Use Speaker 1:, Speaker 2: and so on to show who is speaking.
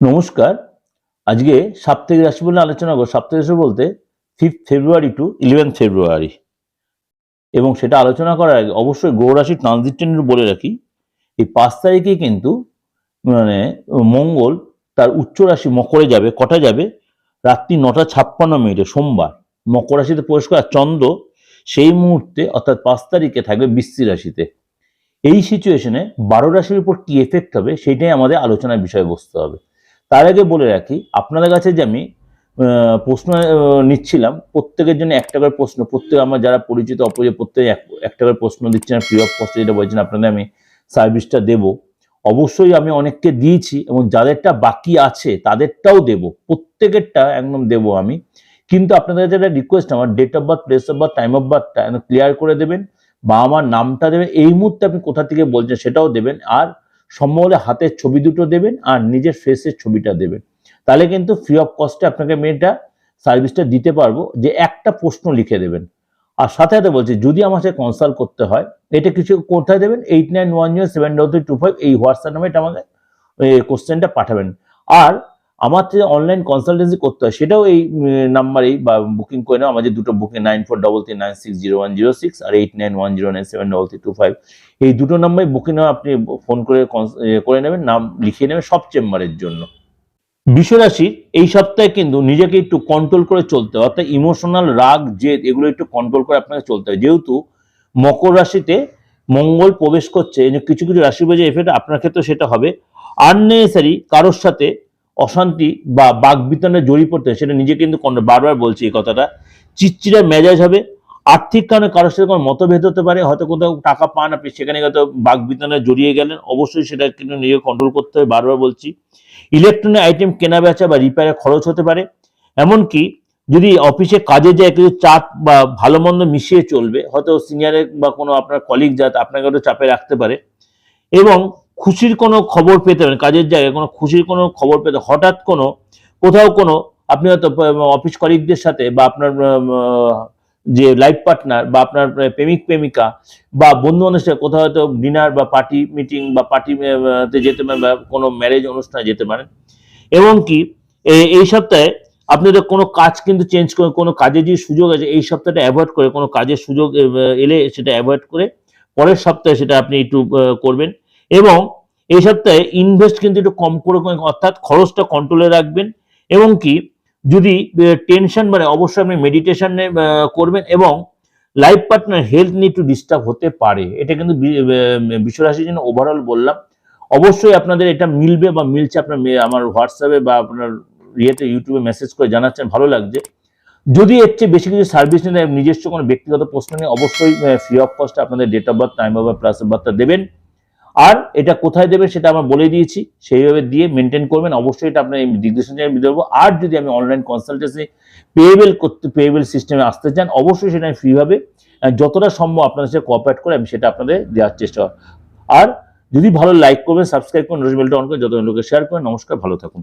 Speaker 1: নমস্কার। আজকে সাপ্তাহিক রাশি বলে আলোচনা করব। সাপ্তাহিক রাশি বলতে fifth February to eleven February এবং সেটা আলোচনা করার আগে অবশ্যই গ্রহ রাশির ট্রানজিট বলে রাখি, এই পাঁচ তারিখে কিন্তু মানে মঙ্গল তার উচ্চ রাশি মকরে যাবে, কটা যাবে? রাত্রি নটা ছাপ্পান্ন মিনিটে, সোমবার। মকর রাশিতে প্রবেশ করার চন্দ্র সেই মুহূর্তে, অর্থাৎ পাঁচ তারিখে থাকবে বৃষ্টি রাশিতে। এই সিচুয়েশনে বারো রাশির উপর কি এফেক্ট হবে, সেটাই আমাদের আলোচনার বিষয়বস্তু হবে। তার আগে বলে রাখি, আপনাদের কাছে যে আমি প্রশ্ন নিচ্ছিলাম, প্রত্যেকের জন্য একটা করে প্রশ্ন, প্রত্যেক আমার যারা পরিচিত, অপরিচিত, প্রত্যেকে এক- একটা করে প্রশ্ন দিচ্ছেন ফ্রি অফ কস্টে যেটা বলছেন, আপনাদের আমি সার্ভিসটা দেব। অবশ্যই আমি অনেককে দিয়েছি এবং যাদেরটা বাকি আছে, তাদেরটাও দেব, প্রত্যেকেরটা একদম দেব আমি। কিন্তু আপনাদের কাছে একটা রিকোয়েস্ট আমার date of birth place of birth time of বার্থটা clear করে দেবেন, বা আমার নামটা দেবেন, এই মুহূর্তে আপনি কোথা থেকে বলছেন সেটাও দেবেন, আর সম্ভব হলে হাতের ছবি দুটো দেবেন আর নিজের ফেসের ছবিটা দেবেন। তাহলে কিন্তু ফ্রি অফ কস্টে আপনাকে মেয়েটা সার্ভিসটা দিতে পারব যে একটা প্রশ্ন লিখে দেবেন। আর সাথে সাথে বলছি, যদি আমার সাথে কনসাল্ট করতে হয়, এটা কিছু কোথায় দেবেন? Eight nine one zero seven double three two five এই হোয়াটসঅ্যাপ নামে এটা আমাকে কোশ্চেনটা পাঠাবেন। আর আমার যে অনলাইন কনসালটেন্সি করতে হয়, সেটাও এই নাম্বারেই বা বুকিং করে নাও। আমাদের দুটো booking nine four double three nine six zero one zero six আর eight nine one zero nine seven double three two five এই দুটো নাম্বারে বুকিং আপনি ফোন করে করে নেবেন, নাম লিখিয়ে নেবেন সব চেম্বারের জন্য। বিশ্বরাশির এই সপ্তাহে কিন্তু নিজেকে একটু কন্ট্রোল করে চলতে হবে, অর্থাৎ ইমোশনাল রাগ, জেদ, এগুলো একটু কন্ট্রোল করে আপনাকে চলতে হবে। যেহেতু মকর রাশিতে মঙ্গল প্রবেশ করছে কিছু কিছু রাশি বাজে এফেক্ট আপনার ক্ষেত্রে সেটা হবে। আননেসারি কারোর সাথে অশান্তি বা বাগবিতনে জড়িয়ে পড়তে সেটা নিজে কিন্তু বারবার বলছি এই কথাটা। চিচ্চিরা মেজাজ হবে, আর্থিক কারণে কারোর সাথে কোনো মতভেদ হতে পারে, হয়তো কোথাও টাকা পান আপনি, সেখানে হয়তো বাগবিতনে জড়িয়ে গেলেন, অবশ্যই সেটা কিন্তু নিজে কন্ট্রোল করতে হবে, বারবার বলছি। ইলেকট্রনিক আইটেম কেনা বেচা বা রিপেয়ারে খরচ হতে পারে, এমনকি যদি অফিসে কাজে যায় কিছু চাপ বা ভালো মন্দ মিশিয়ে চলবে, হয়তো সিনিয়রে বা কোনো আপনার কলিগ যাত আপনাকে হয়তো চাপে রাখতে পারে, এবং খুশির কোনো খবর পেতে পারেন, কাজের জায়গায় কোনো খুশির কোনো খবর পেতে, হঠাৎ কোনো, কোথাও কোনো, আপনি হয়তো অফিস কলিগদের সাথে বা আপনার যে লাইফ পার্টনার বা আপনার প্রেমিক, প্রেমিকা বা বন্ধু বান্ধবের কোথাও হয়তো ডিনার বা পার্টি মিটিং বা পার্টি তে যেতে পারেন বা কোনো ম্যারেজ অনুষ্ঠানে যেতে পারেন। এবং কি এই সপ্তাহে আপনাদের কোনো কাজ কিন্তু চেঞ্জ করে, কোনো কাজের যে সুযোগ আছে, এই সপ্তাহটা অ্যাভয়েড করে, কোনো কাজের সুযোগ এলে সেটা অ্যাভয়েড করে, পরের সপ্তাহে সেটা আপনি একটু করবেন। এবং এই সপ্তাহে ইনভেস্ট কিন্তু একটু কম করে অর্থাৎ খরচটা কন্ট্রোলে রাখবেন এবং কি যদি টেনশন মানে অবশ্যই আপনি মেডিটেশনে করবেন এবং লাইফ পার্টনার হেলথ নিয়ে একটু ডিস্টার্ব হতে পারে। এটা কিন্তু বিশ্বরাশির জন্য ওভারঅল বললাম। অবশ্যই আপনাদের এটা মিলবে বা মিলছে আপনার আমার হোয়াটসঅ্যাপে বা আপনার ইয়েতে ইউটিউবে মেসেজ করে জানাচ্ছেন, ভালো লাগছে। যদি এর চেয়ে বেশি কিছু সার্ভিস নিয়ে নিজস্ব কোনো ব্যক্তিগত প্রশ্ন নিয়ে অবশ্যই ফ্রি অফ কস্টে আপনাদের date of birth time of birth plus বার্থটা দেবেন। আর এটা কোথায় দেবে সেটা আমরা বলে দিয়েছি, সেইভাবে দিয়ে মেনটেন করবেন। অবশ্যই এটা আপনার ডিগ্রেশন আমি দেবো। আর যদি আমি অনলাইন কনসালটেন্সি পেয়েবেল করতে পেয়েবেল সিস্টেমে আসতে চান, অবশ্যই সেটা আমি ফ্রিভাবে যতটা সম্ভব আপনাদের সাথে কোঅপারেট করে আমি সেটা আপনাদের দেওয়ার চেষ্টা আর যদি ভালো লাইক করবেন সাবস্ক্রাইব করুন নোটিফিকেশন বেলটা অন করে যত লোকে শেয়ার করেন নমস্কার, ভালো থাকুন।